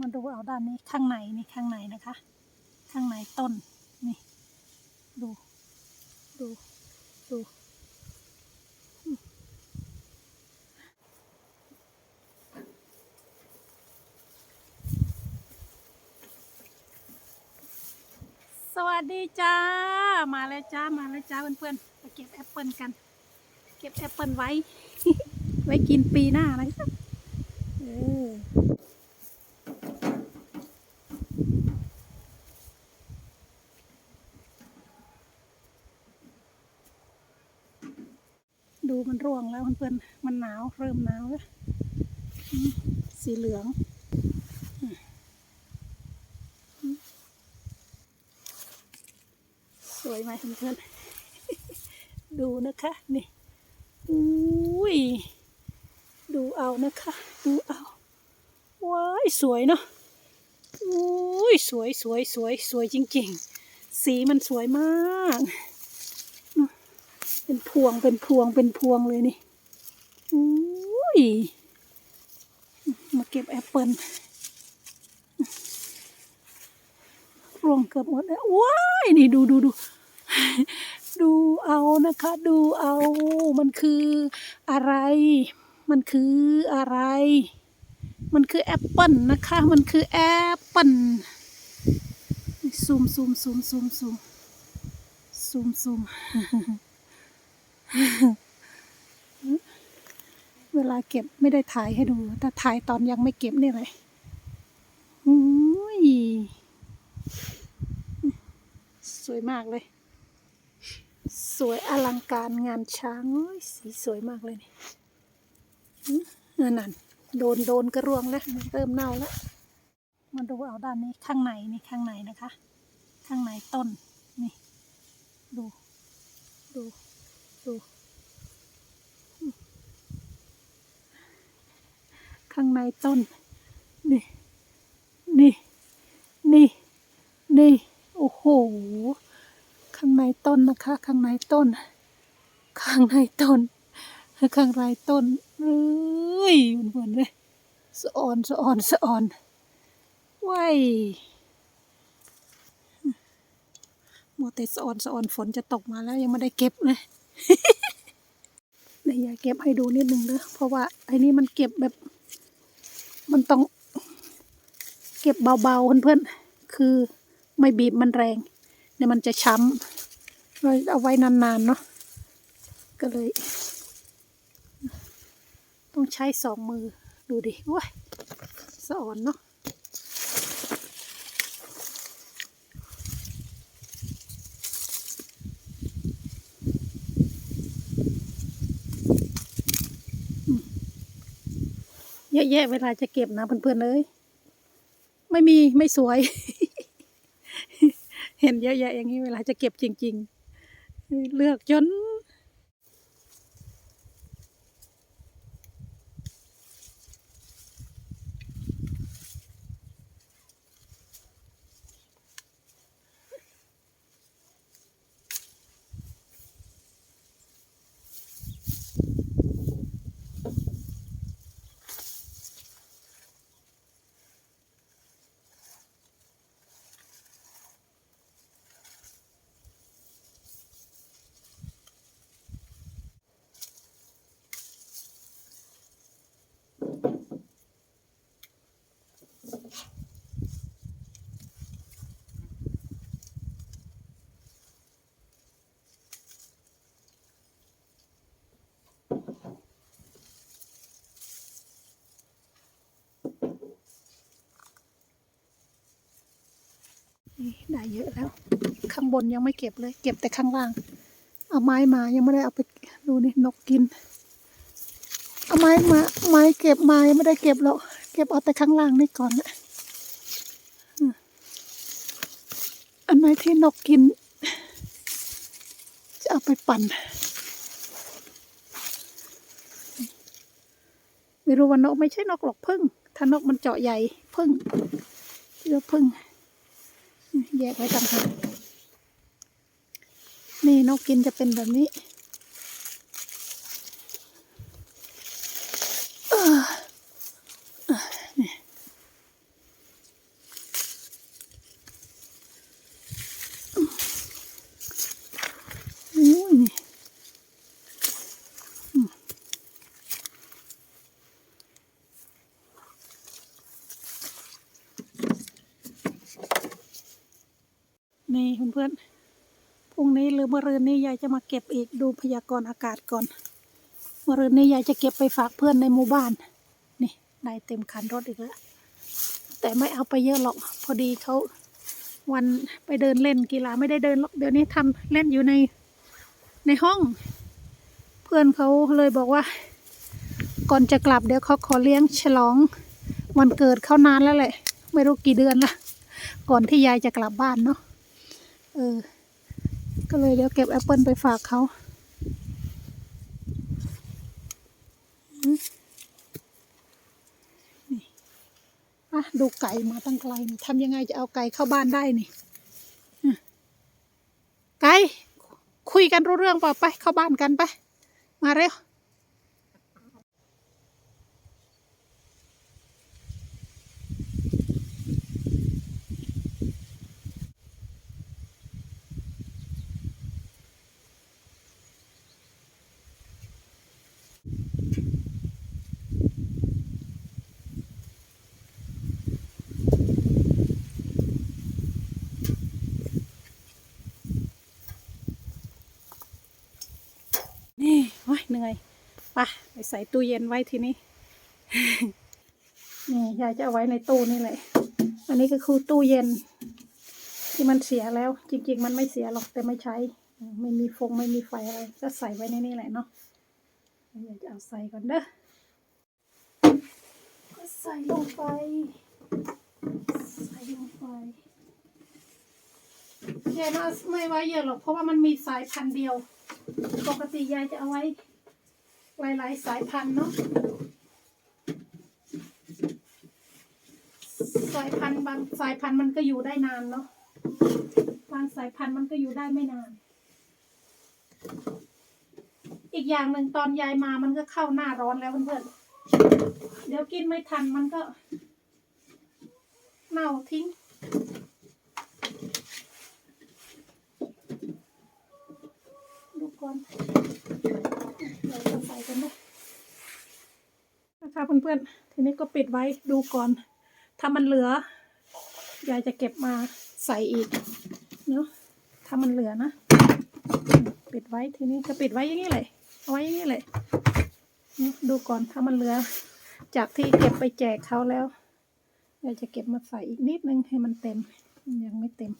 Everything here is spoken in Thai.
มาดูเอาด้านนี้ข้างในนี่ข้างในนะคะ ข้างในต้นนี่ ดู ดูดูสวัสดีจ้า มาแล้วจ้า มาแล้วจ้าเพื่อนๆไปเก็บแอปเปิลกัน เก็บแอปเปิลไว้ ไว้กินปีหน้านะครับเออ ดูมันร่วงแล้วเพื่อนๆมันหนาวเริ่มหนาวแล้วสีเหลืองสวยไหมเพื่อนๆดูนะคะ นี่อุ้ยดูเอานะคะ ดูเอาว้ายสวยเนาะอุ้ยสวยสวยสวยสวยจริง ๆ สีมันสวยมาก เป็นพวงเป็นพวงเป็นพวงเลยนี่อุ้ยมาเก็บแอปเปิลร่วงเกือบหมดแล้วว้ายนี่ดูดูดูดูเอานะคะ ดูเอา มันคืออะไร มันคืออะไร มันคือแอปเปิลนะคะ มันคือแอปเปิลซูมซูมซูมซูมซูมซูมซูม เวลาเก็บไม่ได้ถ่ายให้ดู แต่ถ่ายตอนยังไม่เก็บนี่เลยอุ้ยสวยมากเลย สวยอลังการงานช้างโอ้ยสีสวยมากเลยนี่เออนั่นโดนโดนกระรวงแล้วเริ่มเน่าแล้วมาดูเอาด้านนี้ข้างในนี่ข้างในนะคะ ข้างในต้นนี่ ดู ดู ดู ข้างในต้น นี่ นี่ นี่ นี่ โอ้โห ข้างในต้นนะคะ ข้างในต้น ข้างในต้น ข้างในต้นเอ้ยเหมือนๆเลยสะออนสะออนสะออนว้ายมัวแต่สะออนสะออนฝนจะตกมาแล้วยังไม่ได้เก็บเลยเดี๋ยวอยากเก็บให้ดูนิดนึงเด้อเพราะว่าไอ้นี่มันเก็บแบบ มันต้องเก็บเบาๆเพื่อนๆ คือไม่บีบมันแรงเนี่ยมันจะช้ำเราเอาไว้นานๆเนาะ ก็เลย ต้องใช้สองมือดูดิว้ยสะอ่อนเนาะ เยอะแยะเวลาจะเก็บนะเพื่อนๆเลย ไม่มีไม่สวย เห็นเยอะแยะอย่างนี้เวลาจะเก็บจริง ๆ เลือกจน นี่ ได้เยอะแล้ว ข้างบนยังไม่เก็บเลย เก็บแต่ข้างล่าง เอาไม้มายังไม่ได้เอาไปดูนี่นกกิน เอาไม้มาไม้เก็บไมายังไม่ได้เก็บหรอกเก็บเอาแต่ข้างล่างนี่ก่อนนะอันไหนที่นกกิน จะเอาไปปั่น ไม่รู้ว่านกไม่ใช่นกหรอกพึ่งถ้านกมันเจาะใหญ่พึ่งเลือกพึ่ง แยกไว้ต่างหากนี่นกกินจะเป็นแบบนี้ นี่เพื่อนๆพรุ่งนี้หรือมะรืนนี้ยายจะมาเก็บอีกดูพยากรณ์อากาศก่อนมะรืนนี้ยายจะเก็บไปฝากเพื่อนในหมู่บ้าน นี่ได้เต็มคันรถอีกแล้วแต่ไม่เอาไปเยอะหรอก พอดีเขาวันไปเดินเล่นกีฬาไม่ได้เดินหรอกเดี๋ยวนี้ทำเล่นอยู่ในในห้อง เพื่อนเขาเลยบอกว่า ก่อนจะกลับเดี๋ยวเขาขอเลี้ยงฉลอง วันเกิดเขานานแล้วแหละ ไม่รู้กี่เดือนละก่อนที่ยายจะกลับบ้านเนาะ เออ ก็เลยเดี๋ยวเก็บแอปเปิลไปฝากเขาอืมนี่อะดูไก่มาตั้งไกลนี่ทำยังไงจะเอาไก่เข้าบ้านได้นี่ไก่คุยกันรู้เรื่องเปล่าไปเข้าบ้านกันไป มาเร็ว นี่โอ้ย เหนื่อยไปะไปใส่ตู้เย็นไว้ทีนี้ นี่ยายจะเอาไว้ในตู้นี่แหละ อันนี้ก็คือตู้เย็น ที่มันเสียแล้ว จริง ๆ มันไม่เสียหรอกแต่ไม่ใช้เออไม่มีฟงไม่มีไฟอะไรก็ใส่ไว้ในนี่แหละเนาะยายจะเอาใส่ก่อนเด้อก็ใส่ลงไป ใส่ลงไปยายน่าไม่ไว้เยอะหรอกเพราะว่ามันมีสายพันธุ์เดียว ปกติยายจะเอาไว้ หลายๆสายพันธุ์เนาะสายพันธุ์บางสายพันธุ์มันก็อยู่ได้นานเนาะบางสายพันธุ์มันก็อยู่ได้ไม่นาน อีกอย่างหนึ่งตอนยายมามันก็เข้าหน้าร้อนแล้วเพื่อนๆเดี๋ยวกินไม่ทันมันก็เน่าทิ้งดูก่อน กันด้วยนะคะเพื่อนๆ ทีนี้ก็ปิดไว้ดูก่อน ถ้ามันเหลือ ยายจะเก็บมาใส่อีกเนาะถ้ามันเหลือนะ ปิดไว้ทีนี้ก็ปิดไว้อย่างนี้เลยเอาไว้อย่างนี้เลยนี่ดูก่อนถ้ามันเหลือ จากที่เก็บไปแจกเขาแล้วยายจะเก็บมาใส่อีกนิดนึงให้มันเต็ม ยังไม่เต็ม